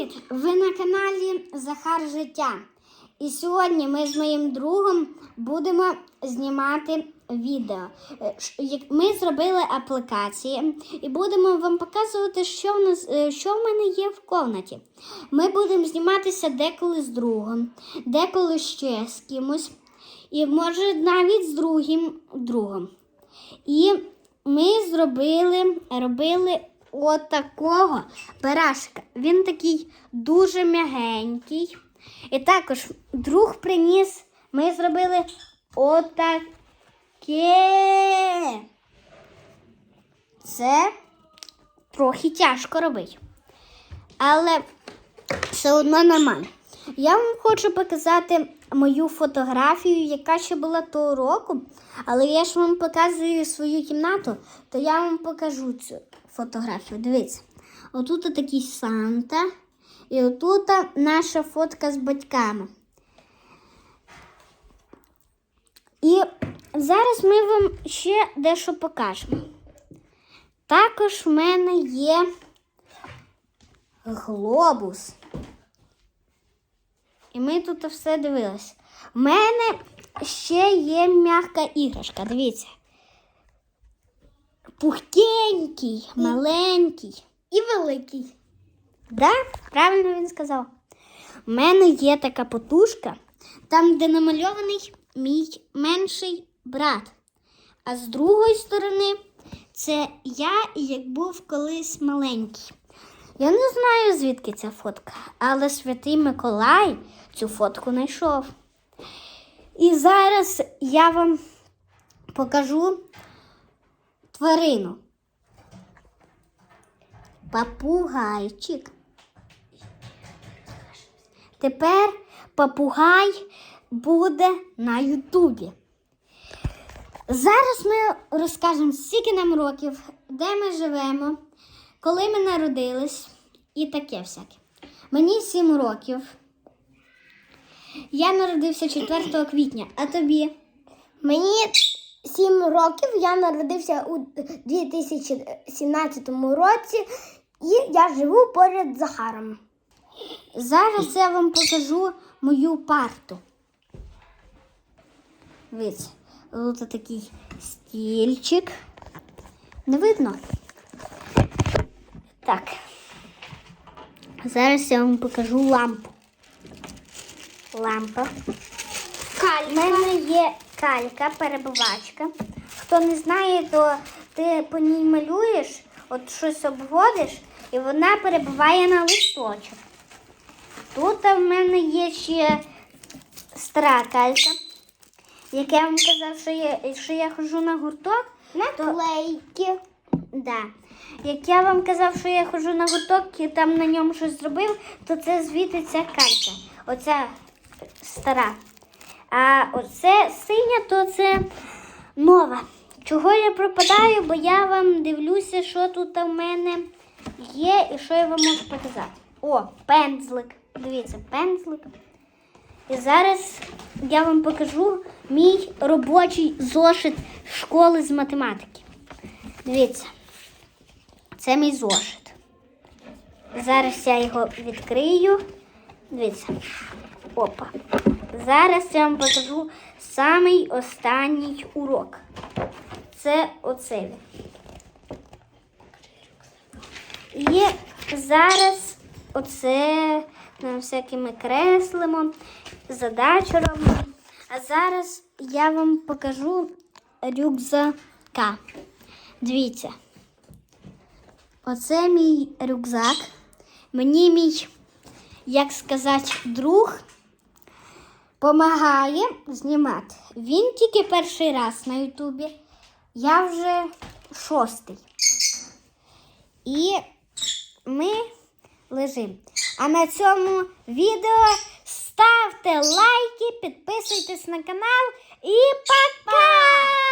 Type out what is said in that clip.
Привіт! Ви на каналі Захар Життя. І сьогодні ми з моїм другом будемо знімати відео. Е, Ми зробили аплікації і будемо вам показувати, що в нас е, що в мене є в комнаті. Ми будемо зніматися деколи з другом, деколи ще з кимось, і може навіть з другим другом. І ми зробили, робили от такого барашка. Він такий дуже м'ягенький. І також друг приніс, ми зробили отаке. Це трохи тяжко робити. Але все одно нормально. Я вам хочу показати мою фотографію, яка ще була того року. Але я ж вам показую свою кімнату, то я вам покажу цю фотографію. Дивіться. Отут такий Санта. І отут наша фотка з батьками. І зараз ми вам ще дещо покажемо. Також в мене є глобус. І ми тут все дивилися. У мене ще є м'яка іграшка. Дивіться. Пухтенький, маленький і великий. Да? Правильно він сказав. У мене є така потушка, там, де намальований мій менший брат. А з другої сторони, це я, як був колись маленький. Я не знаю, звідки ця фотка, але святий Миколай цю фотку знайшов. І зараз я вам покажу тварину. Папугайчик. Тепер папугай буде на Ютубі. Зараз ми розкажемо, скільки нам років, де ми живемо, коли ми народились і таке всяке. Мені 7 років. Я народився 4 квітня, а тобі? Мені 7 років, я народився у 2017 році і я живу поряд з Захаром. Зараз я вам покажу мою парту. Дивіться, тут такий стільчик. Не видно? Так. Зараз я вам покажу лампу. Лампа. У мене є калька, перебивачка. Хто не знає, то ти по ній малюєш, от щось обводиш, і вона перебиває на листочок. Тут в мене є ще стара калька, як я вам казав, що я, що я ходжу на гурток. Наклейки. Да. Як я вам казав, що я ходжу на гурток і там на ньому щось зробив, то це звідти ця калька. Оця стара. А оце синя, то це нова. Чого я пропадаю, бо я вам дивлюся, що тут у мене є і що я вам можу показати. О, пензлик. Дивіться, пензлик. І зараз я вам покажу мій робочий зошит школи з математики. Дивіться, це мій зошит. Зараз я його відкрию. Дивіться. Опа. Зараз я вам покажу самий останній урок. Це він. І зараз оце нам всяке ми креслимо, задачу робимо. А зараз я вам покажу рюкзака. Дивіться. Оце мій рюкзак. Мені мій, як сказати, друг допомагає знімати. Він тільки перший раз на Ютубі. Я вже шостий. І ми лежимо. А на цьому відео ставте лайки, підписуйтесь на канал і пока!